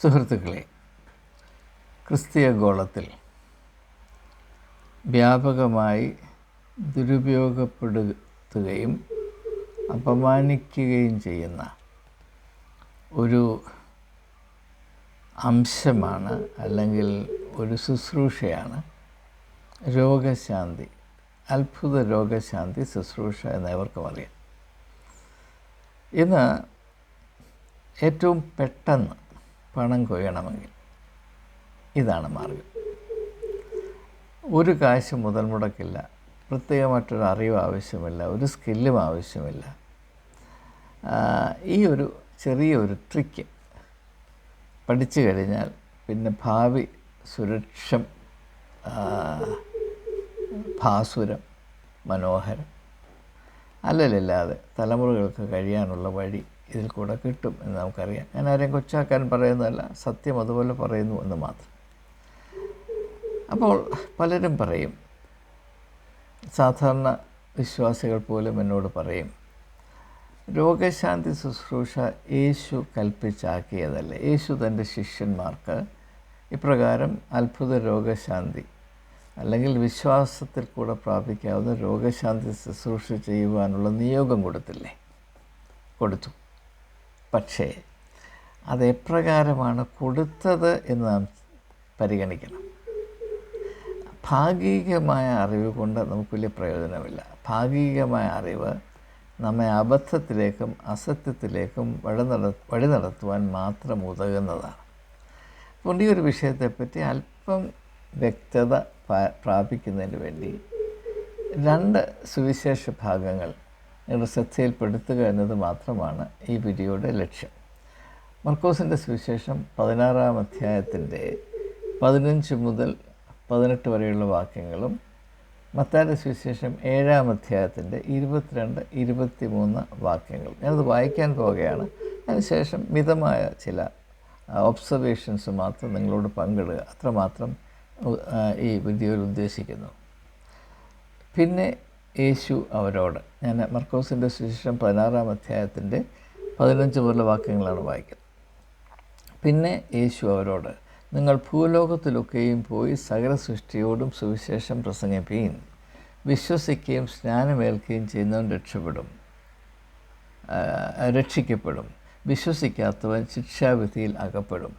സുഹൃത്തുക്കളെ ക്രിസ്തീയ ഗോളത്തിൽ വ്യാപകമായി ദുരുപയോഗപ്പെടുത്തുകയും അപമാനിക്കുകയും ചെയ്യുന്ന ഒരു അംശമാണ് അല്ലെങ്കിൽ ഒരു ശുശ്രൂഷയാണ് രോഗശാന്തി അത്ഭുത രോഗശാന്തി ശുശ്രൂഷ എന്നവർക്കും അറിയാം. ഇന്ന് ഏറ്റവും പെട്ടെന്ന് പണം കൊയ്യണമെങ്കിൽ. ഇതാണ് മാർഗം. ഒരു കാശ് മുതൽ മുടക്കില്ല. പ്രത്യേകമായിട്ടൊരു അറിവ് ആവശ്യമില്ല. ഒരു സ്കില്ലും ആവശ്യമില്ല. ഈ ഒരു ചെറിയ ഒരു ട്രിക്ക് പഠിച്ചു കഴിഞ്ഞാൽ പിന്നെ ഭാവി സുരക്ഷം ഭാസുരം മനോഹരം അല്ലലില്ലാതെ തലമുറകൾക്ക് കഴിയാനുള്ള വഴി ഇതിൽ കൂടെ കിട്ടും എന്ന് നമുക്കറിയാം. ഞാൻ ആരെയും കൊച്ചാക്കാൻ പറയുന്നതല്ല സത്യം അതുപോലെ പറയുന്നു എന്ന് മാത്രം. അപ്പോൾ പലരും പറയും സാധാരണ വിശ്വാസികൾ പോലും എന്നോട് പറയും രോഗശാന്തി ശുശ്രൂഷ യേശു കൽപ്പിച്ചാക്കിയതല്ല? യേശു തന്റെ ശിഷ്യന്മാർക്ക് ഇപ്രകാരം അത്ഭുത രോഗശാന്തി അല്ലെങ്കിൽ വിശ്വാസത്തിൽ കൂടെ പ്രാപിക്കാവുന്ന രോഗശാന്തി ശുശ്രൂഷ ചെയ്യുവാനുള്ള നിയോഗം കൊടുത്തില്ലേ? കൊടുത്തു. പക്ഷേ അത് എപ്രകാരമാണ് കൊടുത്തത് എന്ന് നാം പരിഗണിക്കണം. ഭാഗികമായ അറിവ് കൊണ്ട് നമുക്ക് വലിയ പ്രയോജനമില്ല. ഭാഗികമായ അറിവ് നമ്മെ അബദ്ധത്തിലേക്കും അസത്യത്തിലേക്കും വഴി നട വഴി നടത്തുവാൻ മാത്രം ഉതകുന്നതാണ്. അതുകൊണ്ട് ഈ ഒരു വിഷയത്തെപ്പറ്റി അല്പം വ്യക്തത പ്രാപിക്കുന്നതിന് വേണ്ടി രണ്ട് സുവിശേഷ ഭാഗങ്ങൾ ശ്രദ്ധയിൽപ്പെടുത്തുക എന്നത് മാത്രമാണ് ഈ വീഡിയോയുടെ ലക്ഷ്യം. മർക്കോസിന്റെ സുവിശേഷം പതിനാറാം അധ്യായത്തിന്റെ പതിനഞ്ച് മുതൽ പതിനെട്ട് വരെയുള്ള വാക്യങ്ങളും മത്താന്റെ സുവിശേഷം ഏഴാം അധ്യായത്തിന്റെ ഇരുപത്തിരണ്ട് ഇരുപത്തി മൂന്ന് വാക്യങ്ങൾ ഞാനത് വായിക്കാൻ പോവുകയാണ്. അതിനുശേഷം മിതമായ ചില ഒബ്സർവേഷൻസ് മാത്രം നിങ്ങളോട് പങ്കിടുക. അത്രമാത്രം ഈ വീഡിയോയിൽ ഉദ്ദേശിക്കുന്നു. പിന്നെ യേശു അവരോട്. ഞാൻ മർക്കോസിന്റെ സുവിശേഷം പതിനാറാം അധ്യായത്തിന്റെ പതിനഞ്ച് മുതലുള്ള വാക്യങ്ങളാണ് വായിക്കുന്നത്. പിന്നെ യേശു അവരോട് നിങ്ങൾ ഭൂലോകത്തിലൊക്കെയും പോയി സകല സൃഷ്ടിയോടും സുവിശേഷം പ്രസംഗിപ്പീൻ. വിശ്വസിക്കുകയും സ്നാനമേൽക്കുകയും ചെയ്യുന്നവൻ രക്ഷപ്പെടും. രക്ഷിക്കപ്പെടും. വിശ്വസിക്കാത്തവൻ ശിക്ഷാവിധിയിൽ അകപ്പെടും.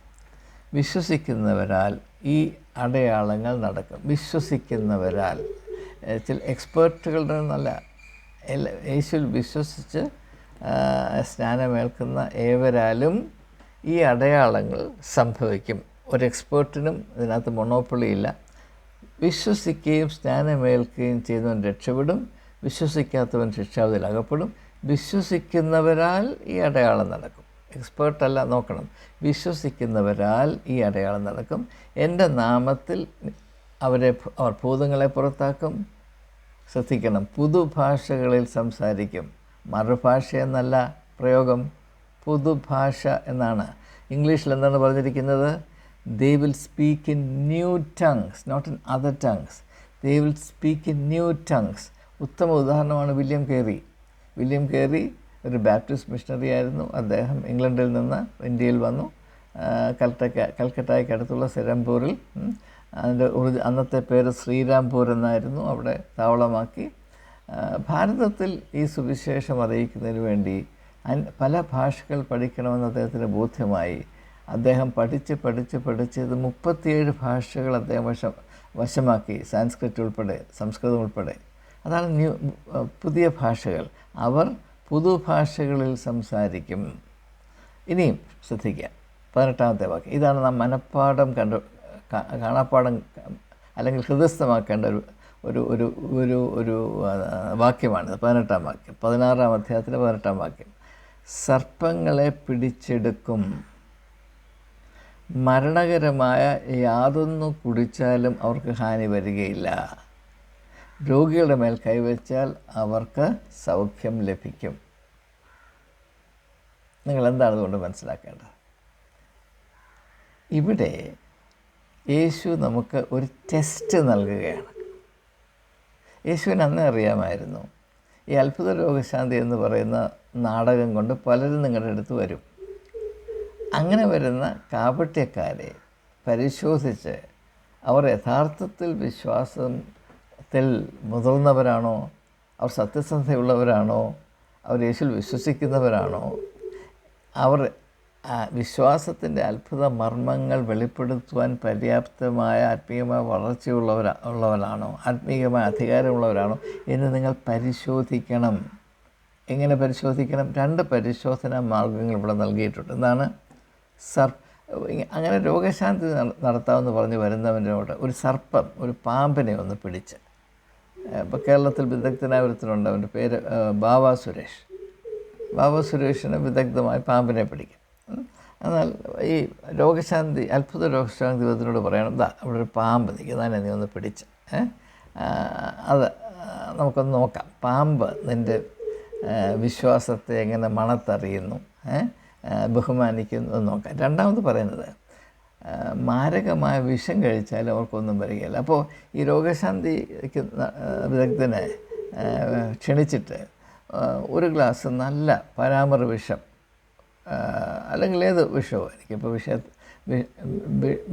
വിശ്വസിക്കുന്നവരാൽ ഈ അടയാളങ്ങൾ നടക്കും. വിശ്വസിക്കുന്നവരാൽ ചില എക്സ്പേർട്ടുകളുടെ നല്ല യേശുവിൽ വിശ്വസിച്ച് സ്നാനമേൽക്കുന്ന ഏവരാലും ഈ അടയാളങ്ങൾ സംഭവിക്കും. ഒരു എക്സ്പേർട്ടിനും ഇതിനകത്ത് മൊണോപ്പൊളി ഇല്ല. വിശ്വസിക്കുകയും സ്നാനമേൽക്കുകയും ചെയ്യുന്നവൻ രക്ഷപ്പെടും. വിശ്വസിക്കാത്തവൻ ശിക്ഷാവിധിയിൽ അകപ്പെടും. വിശ്വസിക്കുന്നവരാൽ ഈ അടയാളം നടക്കും. എക്സ്പേർട്ടല്ല നോക്കണം. വിശ്വസിക്കുന്നവരാൽ ഈ അടയാളം നടക്കും. എന്റെ നാമത്തിൽ അവരെ അവർ ഭൂതങ്ങളെ പുറത്താക്കും. ശ്രദ്ധിക്കണം പുതുഭാഷകളിൽ സംസാരിക്കും. മറുഭാഷ എന്നല്ല പ്രയോഗം പുതുഭാഷ എന്നാണ്. ഇംഗ്ലീഷിൽ എന്താണ് പറഞ്ഞിരിക്കുന്നത്? They will speak in new tongues not in other tongues they will speak in new tongues ഉത്തമ ഉദാഹരണമാണ് വില്യം കേറി. വില്യം കേറി ഒരു ബാപ്റ്റിസ്റ്റ് മിഷണറി ആയിരുന്നു. അദ്ദേഹം ഇംഗ്ലണ്ടിൽ നിന്ന് ഇന്ത്യയിൽ വന്നു. കൽക്കട്ട കൽക്കട്ടയ്ക്ക് അടുത്തുള്ള സെരംപൂരിൽ അതിന്റെ ഒറിജി അന്നത്തെ പേര് ശ്രീരാംപൂർ എന്നായിരുന്നു അവിടെ താവളമാക്കി. ഭാരതത്തിൽ ഈ സുവിശേഷം അറിയിക്കുന്നതിന് വേണ്ടി പല ഭാഷകൾ പഠിക്കണമെന്ന് അദ്ദേഹത്തിന് ബോധ്യമായി. അദ്ദേഹം പഠിച്ച് പഠിച്ച് പഠിച്ച് ഇത് മുപ്പത്തിയേഴ് ഭാഷകൾ അദ്ദേഹം വശം വശമാക്കി സാൻസ്ക്രിറ്റ് ഉൾപ്പെടെ സംസ്കൃതം ഉൾപ്പെടെ. അതാണ് ന്യൂ പുതിയ ഭാഷകൾ. അവർ പുതുഭാഷകളിൽ സംസാരിക്കും. ഇനിയും ശ്രദ്ധിക്കുക. പതിനെട്ടാമത്തെ വാക്യം. ഇതാണ് നാം മനഃപ്പാടം കണ്ടു കാണാപ്പാടം അല്ലെങ്കിൽ ഹൃദയസ്ഥമാക്കേണ്ട ഒരു ഒരു ഒരു ഒരു ഒരു വാക്യമാണിത് വാക്യമാണ് പതിനെട്ടാം വാക്യം പതിനാറാം അധ്യായത്തിലെ പതിനെട്ടാം വാക്യം. സർപ്പങ്ങളെ പിടിച്ചെടുക്കും. മരണകരമായ യാതൊന്നു കുടിച്ചാലും അവർക്ക് ഹാനി വരികയില്ല. രോഗികളുടെ മേൽ കൈവച്ചാൽ അവർക്ക് സൗഖ്യം ലഭിക്കും. നിങ്ങൾ എന്താണ് അതുകൊണ്ട് മനസ്സിലാക്കേണ്ടത്? ഇവിടെ യേശു നമുക്ക് ഒരു ടെസ്റ്റ് നൽകുകയാണ്. യേശുവിന് അന്നേ അറിയാമായിരുന്നു ഈ അത്ഭുത രോഗശാന്തി എന്ന് പറയുന്ന നാടകം കൊണ്ട് പലരും നിങ്ങളുടെ അടുത്ത് വരും. അങ്ങനെ വരുന്ന കാപട്യക്കാരെ പരിശോധിച്ച് അവർ യഥാർത്ഥത്തിൽ വിശ്വാസത്തിൽ മുതിർന്നവരാണോ? അവർ സത്യസന്ധതയുള്ളവരാണോ? അവർ യേശുവിൽ വിശ്വസിക്കുന്നവരാണോ? അവർ വിശ്വാസത്തിന്റെ അത്ഭുത മർമ്മങ്ങൾ വെളിപ്പെടുത്തുവാൻ പര്യാപ്തമായ ആത്മീയമായ വളർച്ചയുള്ളവരാ ഉള്ളവരാണോ? ആത്മീയമായ അധികാരമുള്ളവരാണോ? എന്ന് നിങ്ങൾ പരിശോധിക്കണം. എങ്ങനെ പരിശോധിക്കണം? രണ്ട് പരിശോധനാ മാർഗങ്ങൾ ഇവിടെ നൽകിയിട്ടുണ്ട്. എന്താണ്? സർ അങ്ങനെ രോഗശാന്തി നടത്താമെന്ന് പറഞ്ഞ് വരുന്നവനോട് ഒരു സർപ്പം ഒരു പാമ്പിനെ ഒന്ന് പിടിച്ച്. ഇപ്പോൾ കേരളത്തിൽ വിദഗ്ധനായ ഒരുത്തനുണ്ട്. അവന്റെ പേര് ബാബ സുരേഷ് ബാബ സുരേഷിന് വിദഗ്ധമായി പാമ്പിനെ പിടിക്കും. എന്നാൽ ഈ രോഗശാന്തി അത്ഭുത രോഗശാന്തി വിദഗ്ധനോട് പറയണം ദാ അവിടെ ഒരു പാമ്പ് നിൽക്കുന്നതിനെ നീ ഒന്ന് പിടിച്ച്. അത് നമുക്കൊന്ന് നോക്കാം. പാമ്പ് നിന്റെ വിശ്വാസത്തെ എങ്ങനെ മണത്തറിയുന്നു ബഹുമാനിക്കുന്നു എന്ന് നോക്കാം. രണ്ടാമത് പറയുന്നത് മാരകമായ വിഷം കഴിച്ചാൽ അവർക്കൊന്നും വരികയില്ല. അപ്പോൾ ഈ രോഗശാന്തിക്ക് വിദഗ്ധനെ ക്ഷണിച്ചിട്ട് ഒരു ഗ്ലാസ് നല്ല പരാമർ വിഷം അല്ലെങ്കിൽ ഏത് വിഷമോ എനിക്കിപ്പോൾ വിഷ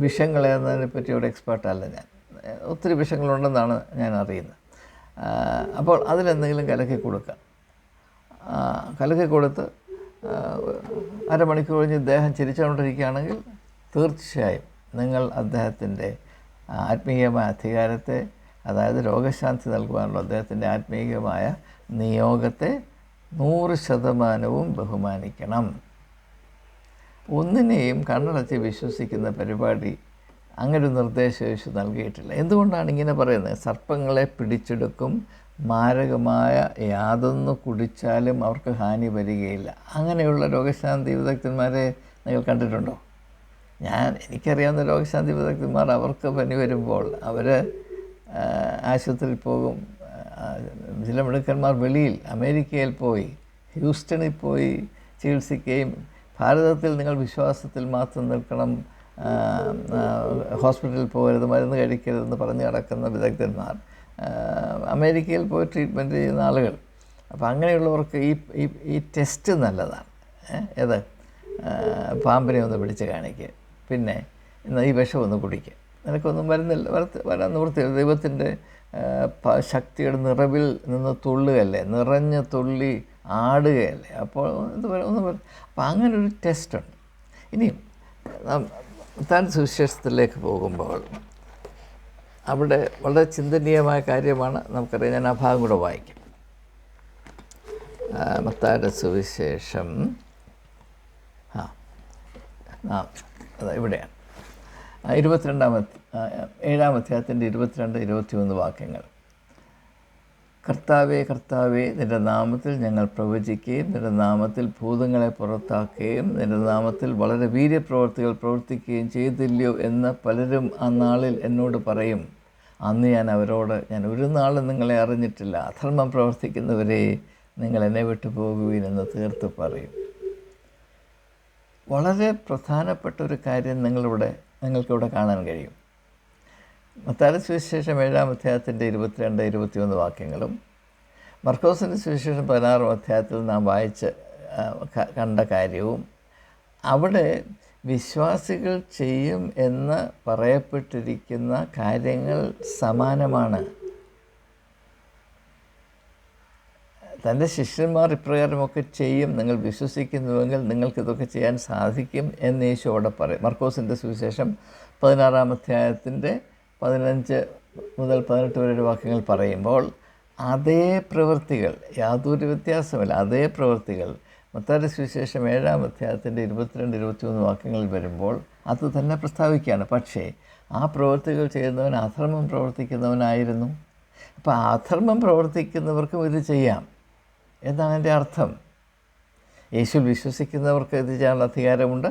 വിഷങ്ങളേന്നതിനെ പറ്റി ഒരു എക്സ്പേർട്ടല്ല ഞാൻ. ഒത്തിരി വിഷങ്ങളുണ്ടെന്നാണ് ഞാൻ അറിയുന്നത്. അപ്പോൾ അതിലെന്തെങ്കിലും കലക്കി കൊടുക്കാം കലക്കി കൊടുത്ത് അരമണിക്കൂർ കഴിഞ്ഞ് ഇദ്ദേഹം ചിരിച്ചുകൊണ്ടിരിക്കുകയാണെങ്കിൽ തീർച്ചയായും നിങ്ങൾ അദ്ദേഹത്തിന്റെ ആത്മീയമായ അധികാരത്തെ അതായത് രോഗശാന്തി നൽകുവാനുള്ള അദ്ദേഹത്തിന്റെ ആത്മീയമായ നിയോഗത്തെ നൂറ് ശതമാനവും ബഹുമാനിക്കണം. ഒന്നിനെയും കണ്ണടച്ച് വിശ്വസിക്കുന്ന പരിപാടി അങ്ങനെ ഒരു നിർദ്ദേശം നൽകിയിട്ടില്ല. എന്തുകൊണ്ടാണ് ഇങ്ങനെ പറയുന്നത്? സർപ്പങ്ങളെ പിടിച്ചെടുക്കും മാരകമായ യാതൊന്ന് കുടിച്ചാലും അവർക്ക് ഹാനി വരികയില്ല. അങ്ങനെയുള്ള രോഗശാന്തി വിദഗ്ധന്മാരെ നിങ്ങൾ കണ്ടിട്ടുണ്ടോ? ഞാൻ എനിക്കറിയാവുന്ന രോഗശാന്തി വിദഗ്ധന്മാർ അവർക്ക് പനി വരുമ്പോൾ അവർ ആശുപത്രിയിൽ പോകും. ചില മിടുക്കന്മാർ വെളിയിൽ അമേരിക്കയിൽ പോയി ഹ്യൂസ്റ്റണിൽ പോയി ചികിത്സിക്കുകയും ഭാരതത്തിൽ നിങ്ങൾ വിശ്വാസത്തിൽ മാത്രം നിൽക്കണം ഹോസ്പിറ്റലിൽ പോകരുത് മരുന്ന് കഴിക്കരുതെന്ന് പറഞ്ഞ് കിടക്കുന്ന വിദഗ്ധന്മാർ. അമേരിക്കയിൽ പോയി ട്രീറ്റ്മെന്റ് ചെയ്യുന്ന ആളുകൾ. അപ്പോൾ അങ്ങനെയുള്ളവർക്ക് ഈ ഈ ടെസ്റ്റ് നല്ലതാണ്. ഏത്? പാമ്പിനെ ഒന്ന് പിടിച്ച് കാണിക്കുക പിന്നെ ഈ വിഷം ഒന്ന് കുടിക്കുക നിനക്കൊന്നും വരുന്നില്ല വരത്ത് വരാൻ നിവൃത്തി ദൈവത്തിന്റെ ശക്തിയുടെ നിറവിൽ നിന്ന് തുള്ളുകയല്ലേ? നിറഞ്ഞ് തുള്ളി ആടുകയല്ലേ? അപ്പോൾ എന്ത് ഒന്നും അപ്പോൾ അങ്ങനെ ഒരു ടെസ്റ്റുണ്ട്. ഇനിയും താൻ സുവിശേഷത്തിലേക്ക് പോകുമ്പോൾ അവിടെ വളരെ ചിന്തനീയമായ കാര്യമാണ് നമുക്കറിയാം. ഞാൻ ആ ഭാഗം കൂടെ വായിക്കും. മത്താരുടെ സുവിശേഷം. ആ ഇവിടെയാണ്. ഇരുപത്തിരണ്ടാമത്തെ ഏഴാം അധ്യായത്തിന്റെ ഇരുപത്തിരണ്ട് ഇരുപത്തിമൂന്ന് വാക്യങ്ങൾ. കർത്താവേ കർത്താവേ നിന്റെ നാമത്തിൽ ഞങ്ങൾ പ്രവചിക്കുകയും നിന്റെ നാമത്തിൽ ഭൂതങ്ങളെ പുറത്താക്കുകയും നിന്റെ നാമത്തിൽ വളരെ വീര്യപ്രവർത്തികൾ പ്രവർത്തിക്കുകയും ചെയ്തില്ലയോ എന്ന് പലരും ആ നാളിൽ എന്നോട് പറയും. അന്ന് ഞാൻ അവരോട് ഞാൻ ഒരു നാളും നിങ്ങളെ അറിഞ്ഞിട്ടില്ല. അധർമ്മം പ്രവർത്തിക്കുന്നവരെ നിങ്ങൾ എന്നെ വിട്ടു പോകുവീനെന്ന് തീർത്ത് പറയും. വളരെ പ്രധാനപ്പെട്ട ഒരു കാര്യം നിങ്ങളിവിടെ നിങ്ങൾക്കിവിടെ കാണാൻ കഴിയും. മത്താല സുവിശേഷം ഏഴാം അധ്യായത്തിന്റെ ഇരുപത്തിരണ്ട് ഇരുപത്തിയൊന്ന് വാക്യങ്ങളും മർക്കോസിന്റെ സുവിശേഷം പതിനാറാം അധ്യായത്തിൽ നാം വായിച്ച് കണ്ട കാര്യവും അവിടെ വിശ്വാസികൾ ചെയ്യും എന്ന് പറയപ്പെട്ടിരിക്കുന്ന കാര്യങ്ങൾ സമാനമാണ്. തന്റെ ശിഷ്യന്മാർ ഇപ്രകാരമൊക്കെ ചെയ്യും. നിങ്ങൾ വിശ്വസിക്കുന്നുവെങ്കിൽ നിങ്ങൾക്കിതൊക്കെ ചെയ്യാൻ സാധിക്കും എന്ന് യേശു അവിടെ പറയും. മർക്കോസിന്റെ സുവിശേഷം പതിനാറാം അധ്യായത്തിന്റെ പതിനഞ്ച് മുതൽ പതിനെട്ട് വരെ വാക്യങ്ങൾ പറയുമ്പോൾ അതേ പ്രവൃത്തികൾ യാതൊരു വ്യത്യാസമില്ല അതേ പ്രവൃത്തികൾ മത്താരി സുവിശേഷം ഏഴാം അധ്യായത്തിന്റെ ഇരുപത്തിരണ്ട് ഇരുപത്തിമൂന്ന് വാക്യങ്ങളിൽ വരുമ്പോൾ അത് തന്നെ പ്രസ്താവിക്കുകയാണ്. പക്ഷേ ആ പ്രവൃത്തികൾ ചെയ്യുന്നവൻ അധർമ്മം പ്രവർത്തിക്കുന്നവനായിരുന്നു. അപ്പോൾ അധർമ്മം പ്രവർത്തിക്കുന്നവർക്കും ഇത് ചെയ്യാം. എന്നാണ് എന്റെ അർത്ഥം. യേശു വിശ്വസിക്കുന്നവർക്ക് ഇത് ചെയ്യാനുള്ള അധികാരമുണ്ട്.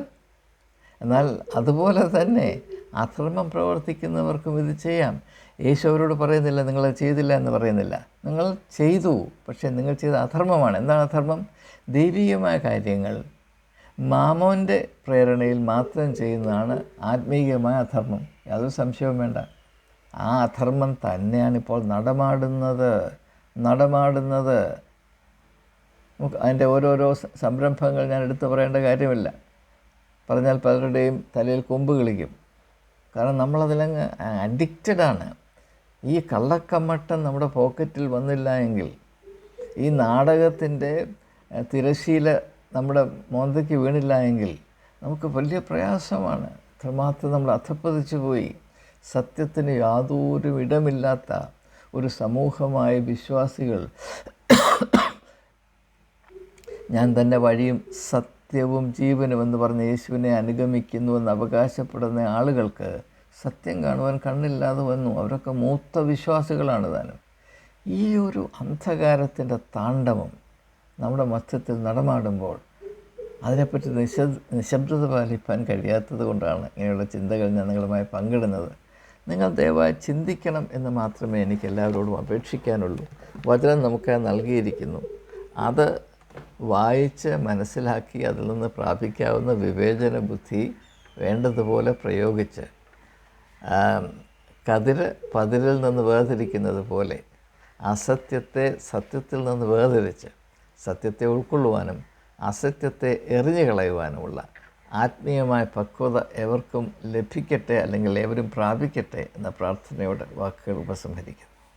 എന്നാൽ അതുപോലെ തന്നെ അധർമ്മം പ്രവർത്തിക്കുന്നവർക്കും ഇത് ചെയ്യാം. യേശു അവരോട് പറയുന്നില്ല നിങ്ങൾ ചെയ്തില്ല എന്ന് പറയുന്നില്ല. നിങ്ങൾ ചെയ്തു പക്ഷേ നിങ്ങൾ ചെയ്ത അധർമ്മമാണ്. എന്താണ് അധർമ്മം? ദൈവികമായ കാര്യങ്ങൾ. മാമോന്റെ പ്രേരണയിൽ മാത്രം ചെയ്യുന്നതാണ് ആത്മീയമായ അധർമ്മം. യാതൊരു സംശയവും വേണ്ട. ആ അധർമ്മം തന്നെയാണ് ഇപ്പോൾ നടമാടുന്നത്. നടമാടുന്നത്. അതിന്റെ ഓരോരോ സംരംഭങ്ങൾ ഞാൻ എടുത്തു പറയേണ്ട കാര്യമില്ല. പറഞ്ഞാൽ പലരുടെയും തലയിൽ കൊമ്പ് കളിക്കും. കാരണം നമ്മളതിലങ്ങ് അഡിക്റ്റഡാണ് ഈ കള്ളക്കമ്മട്ടം നമ്മുടെ പോക്കറ്റിൽ വന്നില്ല എങ്കിൽ ഈ നാടകത്തിന്റെ തിരശീല നമ്മുടെ മോന്തയ്ക്ക് വീണില്ല എങ്കിൽ നമുക്ക് വലിയ പ്രയാസമാണ്. അത്രമാത്രം നമ്മൾ അധപ്പതിച്ചു പോയി. സത്യത്തിന് യാതൊരു ഇടമില്ലാത്ത ഒരു സമൂഹമായ വിശ്വാസികൾ ഞാൻ തന്നെ വഴിയും സത്യവും ജീവനും എന്ന് പറഞ്ഞ യേശുവിനെ അനുഗമിക്കുന്നുവെന്ന് അവകാശപ്പെടുന്ന ആളുകൾക്ക് സത്യം കാണുവാൻ കണ്ണില്ലാതെ വന്നു. അവരൊക്കെ മൂത്ത വിശ്വാസികളാണ് താനും. ഈ ഒരു അന്ധകാരത്തിന്റെ താണ്ഡവം നമ്മുടെ മധ്യത്തിൽ നടമാടുമ്പോൾ അതിനെപ്പറ്റി നിശ നിശബ്ദത പാലിപ്പാൻ കഴിയാത്തത് കൊണ്ടാണ് ഇങ്ങനെയുള്ള ചിന്തകൾ ഞാൻ നിങ്ങളുമായി പങ്കിടുന്നത്. നിങ്ങൾ ദയവായി ചിന്തിക്കണം എന്ന് മാത്രമേ എനിക്ക് എല്ലാവരോടും അപേക്ഷിക്കാനുള്ളൂ. വചനം നമുക്ക് നൽകിയിരിക്കുന്നു. അത് വായിച്ച് മനസ്സിലാക്കി അതിൽ നിന്ന് പ്രാപിക്കാവുന്ന വിവേചന ബുദ്ധി വേണ്ടതുപോലെ പ്രയോഗിച്ച് കതിര് പതിരിൽ നിന്ന് വേർതിരിക്കുന്നത് പോലെ അസത്യത്തെ സത്യത്തിൽ നിന്ന് വേർതിരിച്ച് സത്യത്തെ ഉൾക്കൊള്ളുവാനും അസത്യത്തെ എറിഞ്ഞു കളയുവാനുമുള്ള ആത്മീയമായ പക്വത എവർക്കും ലഭിക്കട്ടെ അല്ലെങ്കിൽ എവരും പ്രാപിക്കട്ടെ എന്ന പ്രാർത്ഥനയോടെ വാക്കുകൾ ഉപസംഹരിക്കുന്നു.